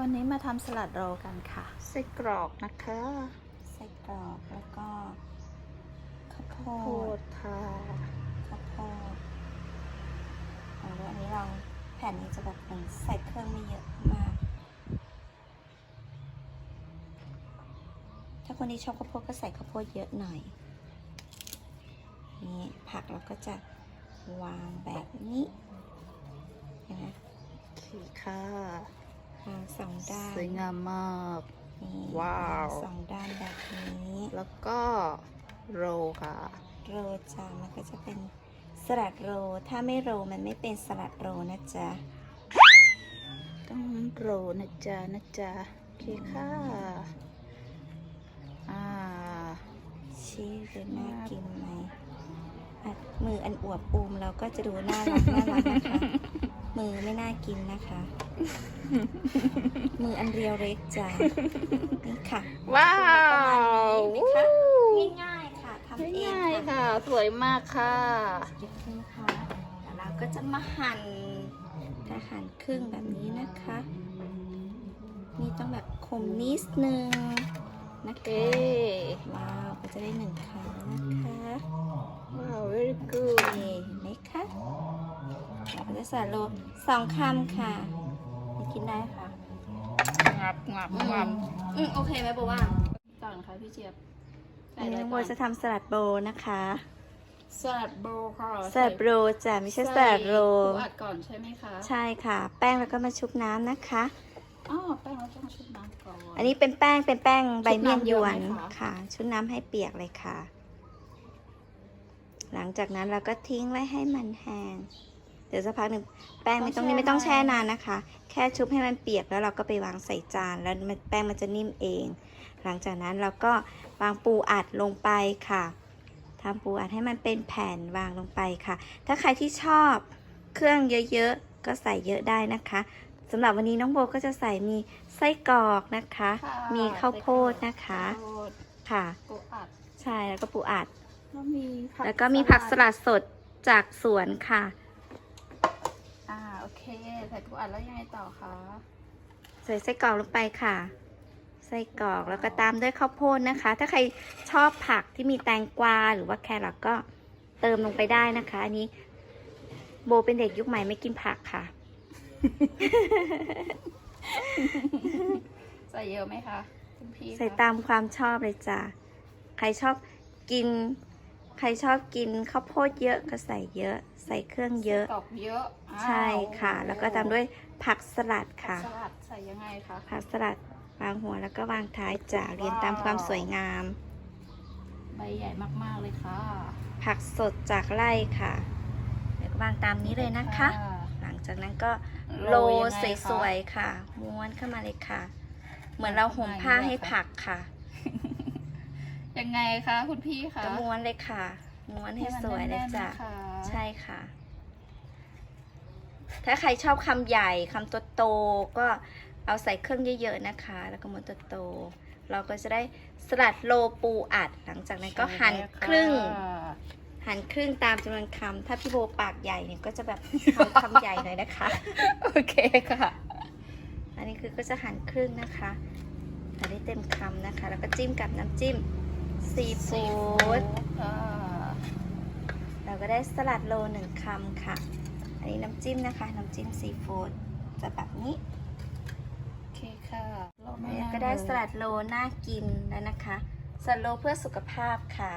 วันนี้มาทำสลัดโรลกันค่ะไส้กรอกนะคะไส้กรอกแล้วก็ข้าวโพโพดดค่ะข้าวโพดเอแล้วอันนี้เราแผ่นนี้จะแบบเหมือนใส่เครื่องไม่เยอะมาก ถ้าคนที่ชอบข้าวโพดก็ใส่ข้าวโพดเยอะหน่อย นี่ผักเราก็จะวางแบบนี้เห็นไหม โอเคค่ะ สองด้านสวยงามมากนี่ว้าว สองด้านแบบนี้ แล้วก็โรลค่ะ โรลจ้ามันก็จะเป็นสลัดโรลถ้าไม่โรลมันไม่เป็นสลัดโรลนะจ๊ะ ต้องโรลนะจ๊ะนะจ๊ะ โอเคค่ะ อ่าชีสดูน่ากินไหมอะ มืออันอวบอูมเราก็จะดูน่ารักน่ารักนะคะ มือไม่น่ากินนะคะ มืออันเรียวเล็กจ้ะนี่ค่ะว้าวเห็นไหมคะง่ายๆค่ะทำเองง่ายๆค่ะค่ะ สวยมากค่ะเก็บขึ้นค่ะแล้วเราก็จะมาหั่นถ้าหั่นครึ่งแบบนี้นะคะ นี่ต้องแบบคมนิดนึง นะโอเคคะว้าวก็จะได้หนึ่งคำนะคะว้าว very good นี่เห็นไหมคะเราก็จะใส่โลสองคำค่ะนี่กินได้ค่ะงับงับอืงับมอืมโอเคไหมโบว่าก่อนค่ะพี่เจี๊ยบอันนี้น้องโบจะทำสลัดโบนะคะสลัดโบว์ค่ะสลัดโบจ้ะไม่ใช่สลัดโรปูอัดก่อนใช่ไหมคะ ใช่ค่ะ แป้งแล้วก็มาชุบน้ำนะคะ อ๋อแป้งเราต้องชุบน้ำก่อน อันนี้เป็นแป้งเป็นแป้งใบเมี่ยงชุบน้ำยเยอะวไหมนคะค่ะ ชุบน้ำให้เปียกเลยค่ะ หลังจากนั้นเราก็ทิ้งไว้ให้มันแห้ง เดี๋ยวสักพักหนึ่งแป้งไม่ต้องนี่ไม่ต้องแช่นานนะคะ แค่ชุบให้มันเปียกแล้วเราก็ไปวางใส่จานแล้วมันแป้งมันจะนิ่มเอง หลังจากนั้นเราก็วางปูอัดลงไปค่ะทำปูอัดให้มันเป็นแผ่นวางลงไปค่ะ ถ้าใครที่ชอบเครื่องเยอะๆ ก็ใส่เยอะได้นะคะ สำหรับวันนี้น้องโบก็จะใส่มีไส้กรอกนะคะ ค่ะมีข้าวโพดนะคะ ข้าวโพดค่ะปูอัดใช่แล้วก็ปูอัด แล้วมีผัแล้วก็มีผักสลัดสดจากสวนค่ะ อ่าโอเค ใส่ปูอัดแล้วยังไงต่อคะ ใส่ไส้กรอกลงไปค่ะ ไส้กรอกแล้วก็ตามด้วยข้าวโพดนะคะ ถ้าใครชอบผักที่มีแตงกวาหรือว่าแครอทก็เติมลงไปได้นะคะ อันนี้ โบเป็นเด็กยุคใหม่ไม่กินผักค่ะ ใส่เยอะไหมคะคุณพี่ใส่คะตามความชอบเลยจ้ะ ใครชอบกิน ใครชอบกินข้าวโพดเยอะก็ใส่เยอะ ใส่เครื่องเยอะกรอกเยอะอ้าวใช่ค่ะ แล้วก็ตามด้วยผักสลัดผัค่ะกสลัดใส่ยังไงคะ ผักสลัดวางหัวแล้วก็วางท้ายจ่าเรียนตามความสวยงาม ใบใหญ่มากๆเลยค่ะผักสดจากไร่ค่ะแล้วก็วางตามนี้เลยนะคะ หลังจากนั้นก็ โรยยังไงคะสวยๆค่ะ ม้วนเข้ามาเลยค่ะ เหมือนเราห่มผ้าให้ผักค่ะ ยังไงคะคุณพี่คะก็ม้วนเลยค่ะ ม้วนให้สวยเลยจ้ะให้มันแน่นๆนะคะใช่ค่ะ ถ้าใครชอบคำใหญ่คำโตๆก็เอาใส่เครื่องเยอะๆนะคะ แล้วก็ม้วนโตๆเราก็จะได้สลัดโลปูอัด หลังจากนั้นก็หั่นครึ่ง หั่นครึ่งตามจำนวนคำถ้าพี่โบปากใหญ่เนี่ยก็จะแบบคำคำใหญ่หน่อยนะคะ โอเคค่ะ อันนี้คือก็จะหั่นครึ่งนะคะหั่นได้เต็มคำนะคะ แล้วก็จิ้มกับน้ำจิ้มซีฟู้ดค่ะเราก็ได้สลัดโลหนึ่งคำค่ะ อันนี้น้ำจิ้มนะคะ น้ำจิ้มซีฟู้ดจะแบบนี้โอเคค่ะเราไม่แล้วก็ได้สลัดโลน่ากินแล้วนะคะสลัดโลเพื่อสุขภาพค่ะ